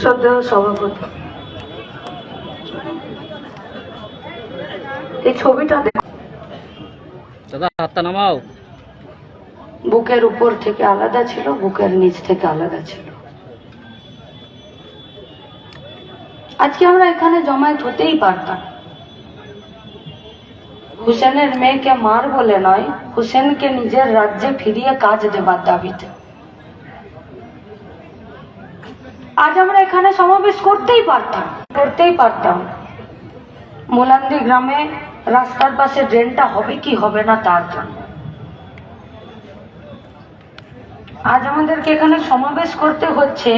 শ্রদ্ধেয় সভাপতি। এই ছবিটা দেখ দাদা হাতটা নামাও। বুকের উপর থেকে আলাদা ছিল বুকের নিচ থেকে আলাদা ছিল। আজকে আমরা এখানে জমায়েত হতেই পারতাম। হুসেনের মেয়েকে মার বলে নয় হুসেনকে নিজের রাজ্যে ফিরিয়ে কাজ দেবার দাবিতে। আজ আমরা এখানে সমাবেশ করতেই পারতাম করতেই পারতাম। মোলান্দি গ্রামে রাস্তার পাশে ড্রেনটা হবে কি হবে না তার জন্য। আজ আমাদেরকে এখানে সমাবেশ করতে হচ্ছে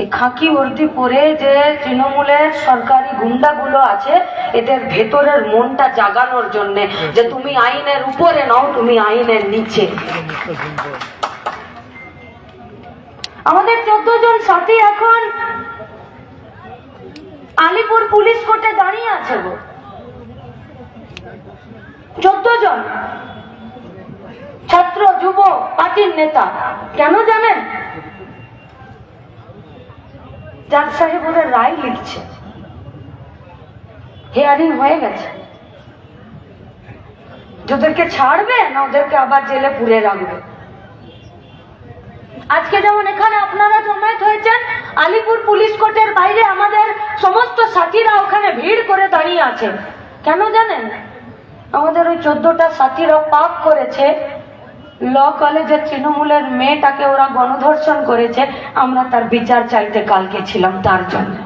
এই খাকি বর্দি পরে যে তৃণমূলের সরকারি গুন্ডাগুলো আছে, এদের ভেতরের মনটা জাগানোর জন্য যে তুমি আইনের উপরে নাও, তুমি আইনের নিচে। আমাদের চোদ্দ জন সাথী এখন আলিপুর পুলিশ কোর্টে দাঁড়িয়ে আছে গো। চোদ্দ জন ছাত্র যুব পার্টির নেতা, কেন জানেন? জাজ সাহেব ওদের রায় লিখছে। হিয়ারিং হয়ে গেছে। ওদেরকে ছাড়বে না ওদেরকে আবার জেলে পুরে রাখবে? আজকে যেমন এখানে আপনারা জমায়েত হয়েছেন, আলিপুর পুলিশ কোর্টের বাইরে আমাদের সমস্ত সাথীরা ওখানে ভিড় করে দাঁড়িয়ে আছেন কেন জানেন? আমাদের ওই চোদ্দটা সাথীরা পাপ করেছে। ল কলেজের তৃণমূলের মেয়েটাকে ওরা গণধর্ষণ করেছে। আমরা তার বিচার চাইতে কালকে ছিলাম তার জন্য।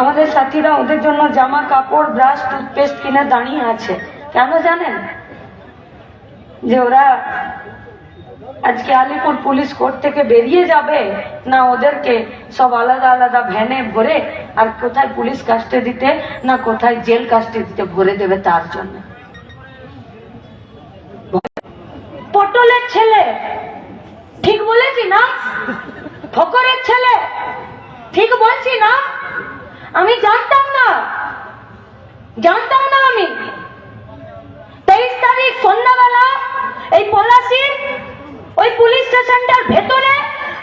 আমাদের সাথীরা ওদের জন্য জামা কাপড়, ব্রাশ টুথপেস্ট কিনে দাঁড়িয়ে আছে। কেন জানেন? যে ওরা আজকে আলিপুর পুলিশ কোর্ট থেকে বেরিয়ে যাবে না ওদেরকে সব আলাদা আলাদা ভ্যানে ভরে আর কোথায় পুলিশ কাস্টে দিতে না কোথায় জেল কাস্টে দিতে ভরে দেবে তার জন্য? পটলের ছেলে, ঠিক বলেছি না? ফকরের ছেলে, ঠিক বলছি না? আমি জানতাম না জানতাম না আমি। তেইশ তারিখ সন্ধ্যাবেলা এই পলাশির ওই পুলিশ স্টেশনটার ভেতরে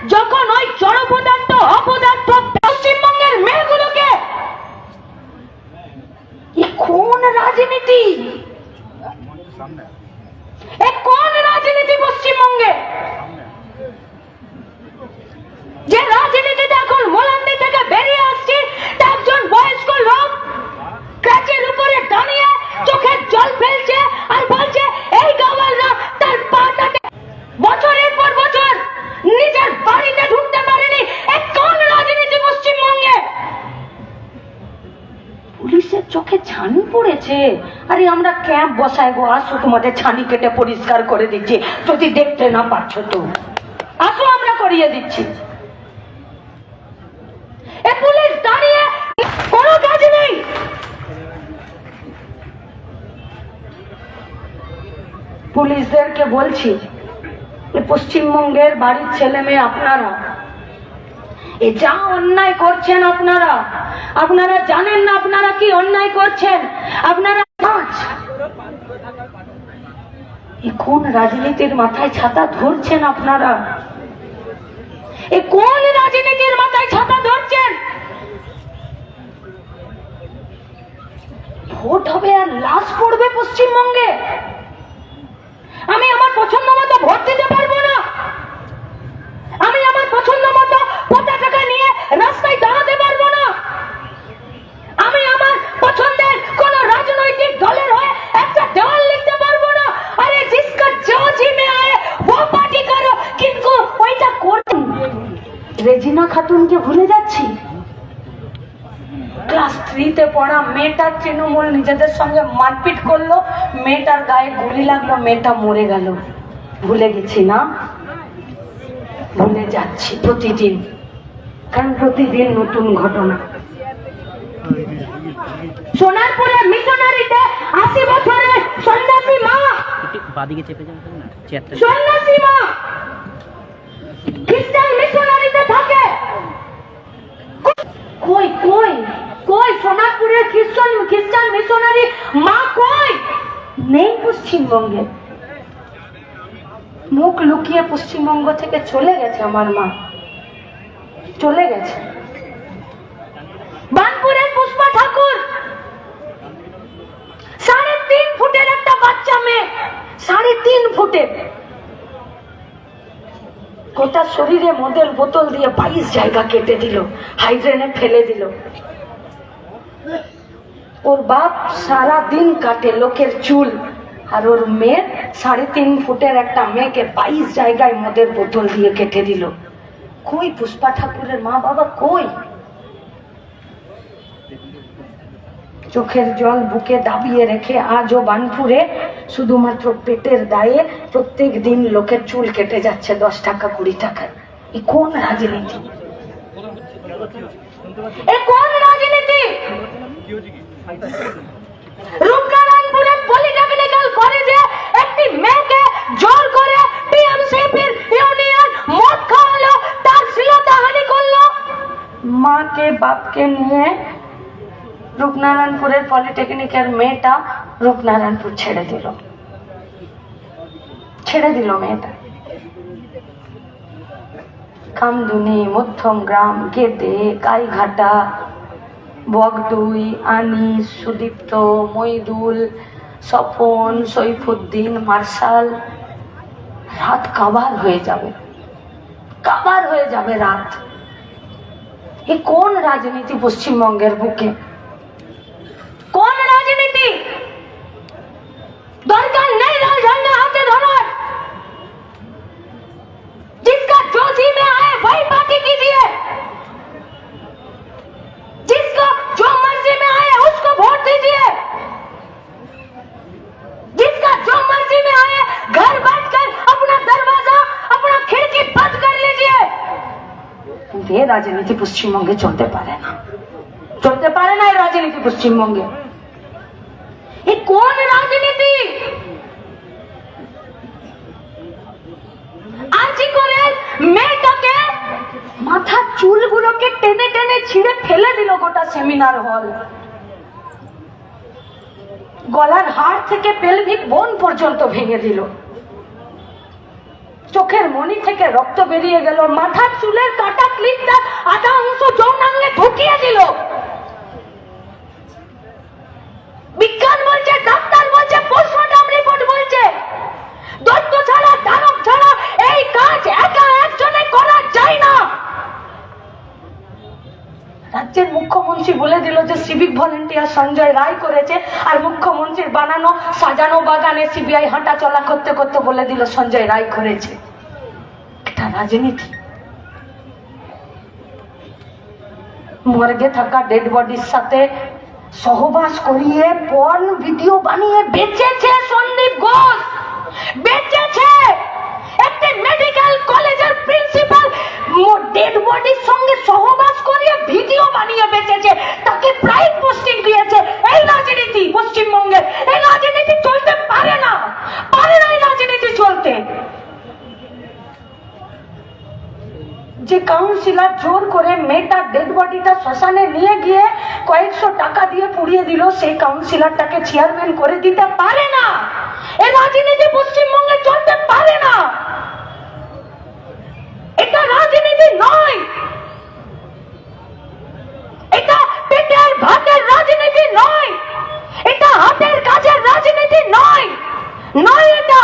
যখন ওই জড়পদার্থ, অপদার্থ পশ্চিমবঙ্গের মেয়েগুলোকে কোন রাজনীতি এ কোন রাজনীতি পশ্চিমবঙ্গে যে রাজনীতিতে এখন মোলান্দি থেকে বেরিয়ে আসছে তা একজন বয়স্ক লোক ক্রাচের উপরে দাঁড়িয়ে চোখের জল ফেলছে আর বলছে এই গাওয়ালরা তার পাটাকে বছরের পর বছর নিজের বাড়িতে ঢুকতে পারেনি এ কোন রাজনীতি পশ্চিমবঙ্গে পুলিশের চোখে ছানি পড়েছে। আরে আমরা ক্যাম্প বসাই গো, আসো তোমাদের ছানি কেটে পরিষ্কার করে দিচ্ছি। যদি দেখতে না পাচ্ছ তো। আসো আমরা করিয়ে দিচ্ছি। এ পুলিশ দাঁড়িয়ে, কোনো কাজ নেই। পুলিশদেরকে বলছি পশ্চিমবঙ্গের বাড়ির ছেলে মেয়ে আপনারা এ যা অন্যায় করছেন আপনারা আপনারা জানেন না আপনারা কি অন্যায় করছেন? আপনারা কোন রাজনীতির মাথায় ছাতা ধরছেন আপনারা? এ কোন রাজনীতির মাথায় ছাতা ধরছেন? ভোট হবে আর লাশ পড়বে পশ্চিমবঙ্গে। আমি আমার পছন্দ মতো ভোট দিতে পারব আমি আমার পছন্দ মতো পতাকাটা নিয়ে রাস্তায় দাঁড়াতে পারব না। আমি আমার পছন্দের কোন রাজনৈতিক দলের হয়ে একটা দেওয়াল লিখতে পারব না। আরে জিসকা জো জিমে আয়ে, ও পার্টি করো। কিন্তু ওইটা করতে রেজিনা খাতুনকে ভুলে যাচ্ছি। ক্লাস থ্রিতে পড়া মেয়েটার তৃণমূল নিজেদের সঙ্গে মারপিট করল। মেয়েটার গায়ে গুলি লাগল, মেয়েটা মরে গেল। ভুলে গেছি না? যাচ্ছি প্রতিদিন। কারণ প্রতিদিন নতুন ঘটনা। সোনারপুরে মিশনারিতে আশি বছরের সন্ন্যাসী মা। বাদিকে চেপে না সন্ন্যাসী মা। খ্রিস্টান মিশনারিতে থাকে। কই কই কই সোনারপুরের খ্রিস্টান খ্রিস্টান মিশনারি মা কই? নেই পশ্চিমবঙ্গে। মুখ লুকিয়ে পশ্চিমবঙ্গ থেকে চলে গেছে আমার মা। চলে গেছে। বানপুরের পুষ্পা ঠাকুর। সাড়ে তিন ফুটের একটা বাচ্চা মেয়ে। সাড়ে তিন ফুটের গোটা শরীরে মদের বোতল দিয়ে বাইশ জায়গা কেটে দিল, হাইড্রেনে ফেলে দিল। ওর বাপ সারা দিন কাটে লোকের চুল। আর ওর মেয়ে সাড়ে তিন ফুটের একটা মেয়েকে বাইশ জায়গায় মদের বোতল দিয়ে কেটে দিল। কই পুষ্পা ঠাকুরের মা বাবা কই? চোখের জল বুকে দাবিয়ে রেখে আজও বানপুরে শুধুমাত্র পেটের দায়ে প্রত্যেক দিন লোকের চুল কেটে যাচ্ছে দশ টাকা কুড়ি টাকা। এ কোন রাজনীতি? এ কোন রাজনীতি রূপনারায়ণপুরের পলিটেকনিক্যাল কলেজে একটি মেয়েকে জোর করে টিএমসিপির ইউনিয়ন মদ খাওয়ালো, তার শ্লীলতাহানি করল। মাকে, বাপকে নিয়ে রূপনারায়ণপুরের পলিটেকনিকের মেয়েটা রূপনারায়ণপুর ছেড়ে দিল। ছেড়ে দিল মেয়েটা। কামদুনি, মধ্যম গ্রাম, গেদে, গাইঘাটা, বগদুই, আনিস, সুদীপ্ত, মইদুল, স্বপন, সৈফুদ্দিন, মার্শাল রাত কাবার হয়ে যাবে। কাবার হয়ে যাবে রাত। এ কোন রাজনীতি পশ্চিমবঙ্গের বুকে? কোন রাজনীতি? দরকার নেই লাল রাজনীতি পশ্চিমবঙ্গে চলতে পারে না। চলতে পারে না এই রাজনীতি পশ্চিমবঙ্গে। কোন রাজনীতি? আজি মেয়েটাকে চুলগুলোকে টেনে টেনে ছিঁড়ে ফেলে দিল গোটা সেমিনার হল। গলার হাড় থেকে পেলভিক বোন পর্যন্ত ভেঙে দিল। চোখের মনি থেকে রক্ত বেরিয়ে গেল, মাথার চুলের কাটা ক্লিপটা আধা অংশ যৌনাঙ্গে ঢুকিয়ে দিল বিজ্ঞান বলছে ডাক্তার বলছে পোস্টমর্টম রিপোর্ট বলছে দৈত্য ছাড়া দানব ছাড়া এই কাজ একা একজনে করা যায় না রাজ্যের মুখ্যমন্ত্রী বলে দিল যে সিভিক ভলেন্টিয়ার সঞ্জয় রায় করেছে আর মুখ্যমন্ত্রীর বানানো, সাজানো বাগানে সিবিআই হাঁটা চলা করতে করতে বলে দিল সঞ্জয় রায় করেছে। এটা রাজনীতি। মর্গে থাকা ডেড বডির সাথে সহবাস করিয়ে পর্ন ভিডিও বানিয়ে বেঁচেছে সন্দীপ ঘোষ। বেচেছে! একটি মেডিকেল কলেজের প্রিন্সিপাল ডেড বডির সঙ্গে সহবাস করিয়ে ভিডিও বানিয়ে বেচেছে তাকে প্রাইজ পোস্টিং দিয়েছে এই রাজনীতি পশ্চিমবঙ্গে এই রাজনীতি চলতে পারে না পারে না এই রাজনীতি চলতে যে কাউন্সিলর জোর করে মেয়েটার ডেড বডিটা শ্মশানে নিয়ে গিয়ে কয়েকশো টাকা দিয়ে পুড়িয়ে দিল। সেই কাউন্সিলরটাকে চেয়ারম্যান করে দিতে পারে না। এ রাজনীতি পশ্চিমবঙ্গে চলতে পারে না। এটা রাজনীতি নয়। এটা পেটের ভাতের রাজনীতি নয়। এটা হাতের কাজের রাজনীতি নয়। নয় এটা।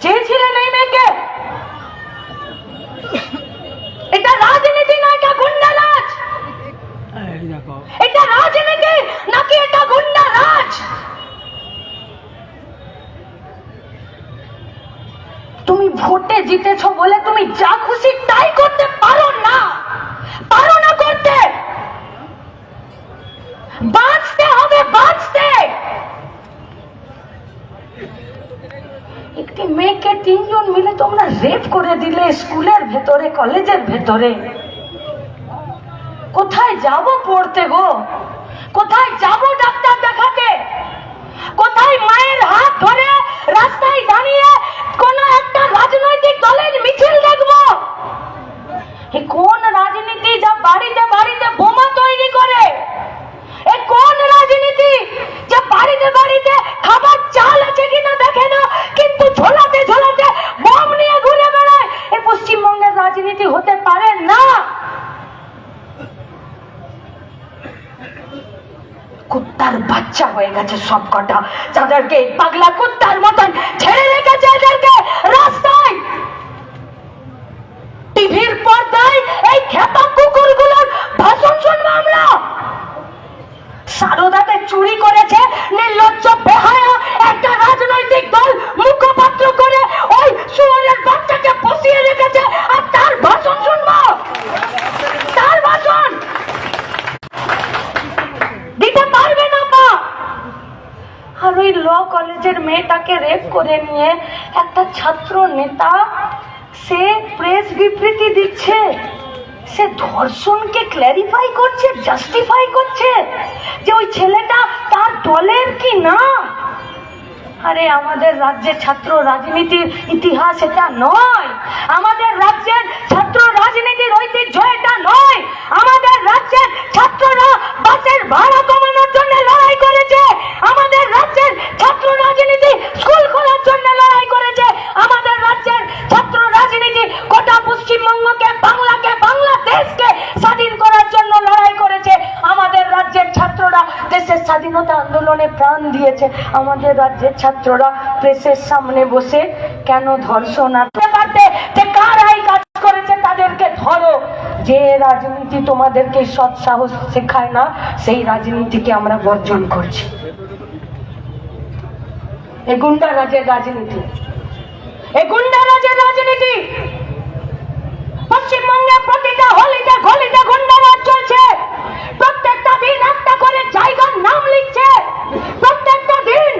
চেয়েছিলেন এটা রাজনীতি না এটা এটা রাজনীতি, নাকি এটা তুমি ভোটে জিতেছ বলে তুমি যা খুশি তাই করতে পারো না পারো না করতে বাঁচতে হবে বাঁচতে একটি মেয়েকে তিনজন মিলে তোমরা রেপ করে দিলে স্কুলের ভেতরে, কলেজের ভেতরে। কোথায় যাব পড়তে গো? কোথায় যাব ডাক্তার দেখাতে? কোথায় মায়ের হাত ধরে রাস্তায় দাঁড়িয়ে কোন একটা রাজনৈতিক দলের মিছিল দেখব? কোন রাজনীতি যা বাড়িতে বাড়িতে বোমা তৈরি করে? এ কোন রাজনীতি যে বাড়িতে বাড়িতে খাবার চাল আছে কিনা দেখে না, কিন্তু ঝোলাতে ঝোলাতে বোম নিয়ে ঘুরে বেড়ায় এ পশ্চিমবঙ্গের রাজনীতি হতে পারে না? কুত্তার বাচ্চা হয়ে গেছে সব কটা যাদেরকে পাগলা কুত্তার মতন ছেড়ে রেখেছে এদেরকে রাস্তায়। টিভির পর্দায় এই খেপা কুকুরগুলোর ভাষণ শুনব আমরা সারদাতে চুরি করেছে নির্লজ্জ বেহায়া একটা রাজনৈতিক দল মুখপাত্র করে ওই শুয়ারের বাচ্চাকে বসিয়ে রেখেছে আর তার ভাষণ শুনব তার ভাষণ দিতে পারবে না মা আর ওই ল কলেজের মেয়েটাকে রেপ করে নিয়ে একটা ছাত্র নেতা সে প্রেস বিবৃতি দিচ্ছে। সে ধর্ষণকে ক্ল্যারিফাই করছে জাস্টিফাই করছে যে ওই ছেলেটা তার দলের কি না? আরে আমাদের রাজ্যের ছাত্র রাজনীতির ইতিহাস এটা নয়। আমাদের রাজ্যের ছাত্র রাজনীতির ঐতিহ্য এটা নয়। আমাদের রাজ্যের ছাত্ররা বাসের ভাড়া কমানোর জন্য লড়াই করেছে। আমাদের রাজ্যের ছাত্র রাজনীতি স্কুল খোলার জন্য লড়াই করেছে। আমাদের রাজ্যের ছাত্র রাজনীতি গোটা পশ্চিমবঙ্গকে, বাংলাকে, বাংলাদেশকে স্বাধীন করার জন্য লড়াই করেছে। দেশের স্বাধীনতা আন্দোলনে প্রাণ দিয়েছে আমাদের রাজ্যের ছাত্ররা প্রেসের সামনে বসে কেন ধর্ষণ পারতে যে কারাই কাজ করেছে তাদেরকে ধরো। যে রাজনীতি তোমাদেরকে সৎ সাহস শেখায় না, সেই রাজনীতিকে আমরা বর্জন করছি। এ গুন্ডা রাজের রাজনীতি। এ গুন্ডা রাজের রাজনীতি। পশ্চিমবঙ্গে প্রতিটা হলিতে গলিতে গুন্ডারাজ চলছে। প্রত্যেকটা দিন জায়গার নাম লিখছে প্রত্যেকটা দিন।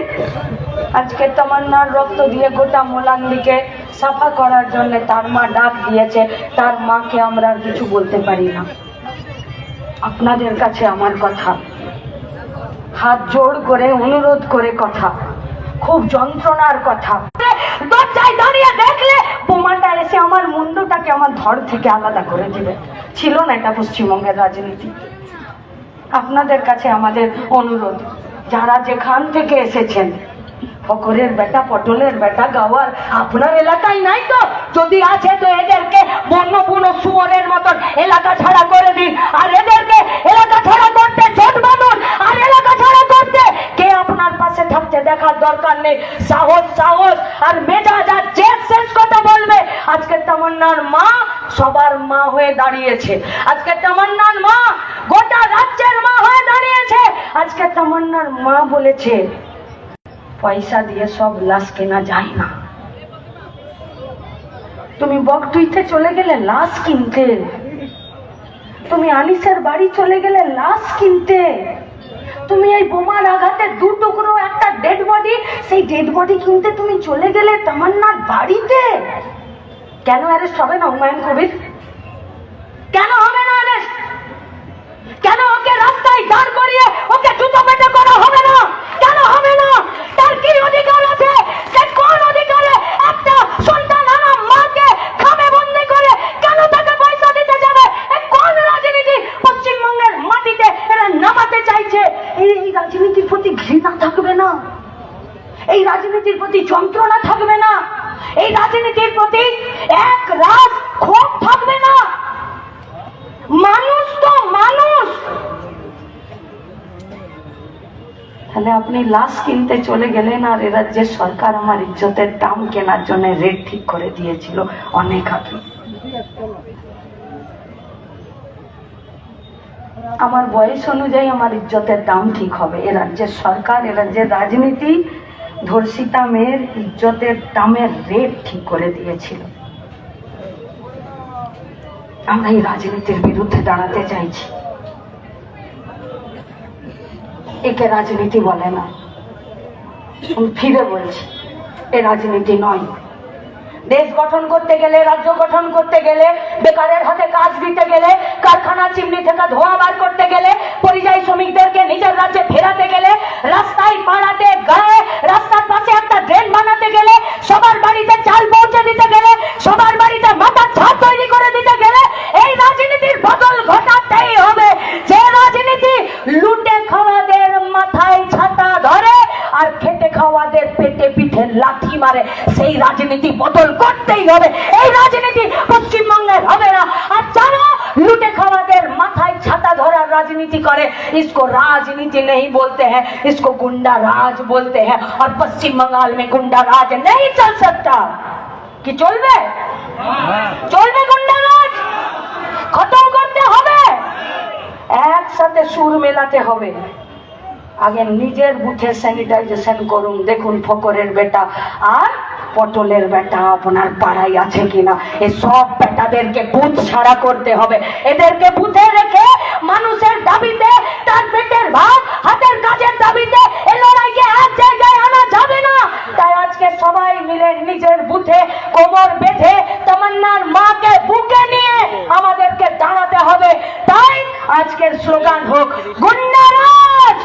আজকে তামান্নার রক্ত দিয়ে গোটা মোলান্দিকে সাফা করার জন্য তার মা ডাক দিয়েছে, তার মাকে আমরা আর কিছু বলতে পারি না। আপনাদের কাছে আমার কথা। হাত জোড় করে, অনুরোধ করে কথা। খুব যন্ত্রণার কথা। দরজায় দাঁড়িয়ে দেখলে বোমাটা এসে আমার মুন্ডটাকে আমার ধর থেকে আলাদা করে দিবে। ছিল না এটা পশ্চিমবঙ্গের রাজনীতি। আপনাদের কাছে আমাদের অনুরোধ। যারা যেখান থেকে এসেছেন, ফকরের বেটা, পটলের বেটা, গাওয়ার, আপনার এলাকায় নাই তো? যদি আছে তো এদেরকে বন্য বুনো শুয়োরের মতন এলাকা ছাড়া করে দিন। আর এদেরকে এলাকা ছাড়া করতে জোট বানুন আর এলাকা ছাড়া করতে কে আপনার পাশে থাকতে দেখার দরকার নেই। সাহস সাহস আর মেজাজ আর জেদ শেষ কথা বলবে। আজকে তামান্নার মা সবার মা হয়ে দাঁড়িয়েছে। আজকে তামান্নার মা গোটা রাজ্যের মা হয়ে দাঁড়িয়েছে। আজকে তামান্নার মা বলেছে, পয়সা দিয়ে সব লাশ কেনা যায় না। তুমি বকটুইতে চলে গেলে লাশ কিনতে। তুমি আনিসের বাড়ি চলে গেলে লাশ কিনতে। তুমি এই বোমার আঘাতে দু টুকরো একটা ডেড বডি সেই ডেড বডি কিনতে তুমি চলে গেলে তামান্নার বাড়িতে? কেন অ্যারেস্ট হবে না হুমায়ুন কবির? কেন হবে কেন ওকে রাস্তায় দাঁড় করিয়ে ওকে জুতো পেটে করা হবে না? কেন হবে না? তার কি অধিকার আছে সে কোন অধিকারে একটা সন্তান আনা মাকে খামে বন্দি করে কেন তাকে পয়সা দিতে যাবে এ কোন রাজনীতি পশ্চিমবঙ্গের মাটিতে এরা নামাতে চাইছে এই এই রাজনীতির প্রতি ঘৃণা থাকবে না এই রাজনীতির প্রতি যন্ত্রণা থাকবে না এই রাজনীতির প্রতি এক রাত ক্ষোভ থাকবে না মানুষ তো মানুষ তাহলে আপনি লাশ কিনতে চলে গেলেন আর এ রাজ্যের সরকার আমার ইজ্জতের দাম কেনার জন্য রেট ঠিক করে দিয়েছিল, অনেক আগে। আমার বয়স অনুযায়ী আমার ইজ্জতের দাম ঠিক হবে। এ রাজ্যের সরকার, এ রাজ্যের রাজনীতি, ধর্ষিতা মেয়ের ইজ্জতের দামের রেট ঠিক করে দিয়েছিল। আমরা এই রাজনীতির বিরুদ্ধে দাঁড়াতে চাইছি। একে রাজনীতি বলে না। ফিরে বলছি, এ রাজনীতি নয়। দেশ গঠন করতে গেলে, রাজ্য গঠন করতে গেলে, বেকারের হাতে কাজ দিতে গেলে, কারখানা চিমনি থেকে ধোয়া বার করতে গেলে, পরিযায়ী শ্রমিকদেরকে নিজের রাজ্যে ফেরাতে গেলে, রাস্তায় পাড়াতে গায়ে, রাস্তার পাশে একটা ড্রেন বানাতে গেলে, সবার বাড়িতে চাল পৌঁছে দিতে গেলে, সবার বাড়িতে মাথার ছাদ তৈরি করে দিতে গেলে, এই রাজনীতির বদল ঘটাতেই হবে। যে রাজনীতি লুটে খাওয়াদের মাথায় ছাতা ধরে আর খেটে খাওয়াদের পেটে পিঠে লাথি মারে সেই রাজনীতি বদল করতেই হবে এই রাজনীতি পশ্চিমবঙ্গের হবে না আর যারা লুটে খাওয়াদের মাথায় ছাতা ধরার রাজনীতি করে इसको राजनीति नहीं बोलते हैं इसको गुंडा राज बोलते हैं और पश्चिम बंगाल में गुंडा राज नहीं चल सकता কি চলবে চলবে গুন্ডা রাজ খতম করতে হবে একসাথে সুর মেলাতে হবে। আগে নিজের বুথে স্যানিটাইজেশন করুন, দেখুন ফকরের বেটা আর পটলের বেটা আপনার পাড়ায় আছে কিনা। এই সব বেটাদেরকে বুথ ছাড়া করতে হবে। এদেরকে বুথে রেখে মানুষের দাবিতে তার পেটের ভাত, হাতের কাজের দাবিতে এ লড়াইকে এক জায়গায় আনা যাবে না। তাই আজকে সবাই মিলে নিজের বুথে কোমর বেঁধে তামান্নার মাকে বুকে নিয়ে আমাদেরকে দাঁড়াতে হবে তাই আজকের স্লোগান হোক গুন্ডারাজ!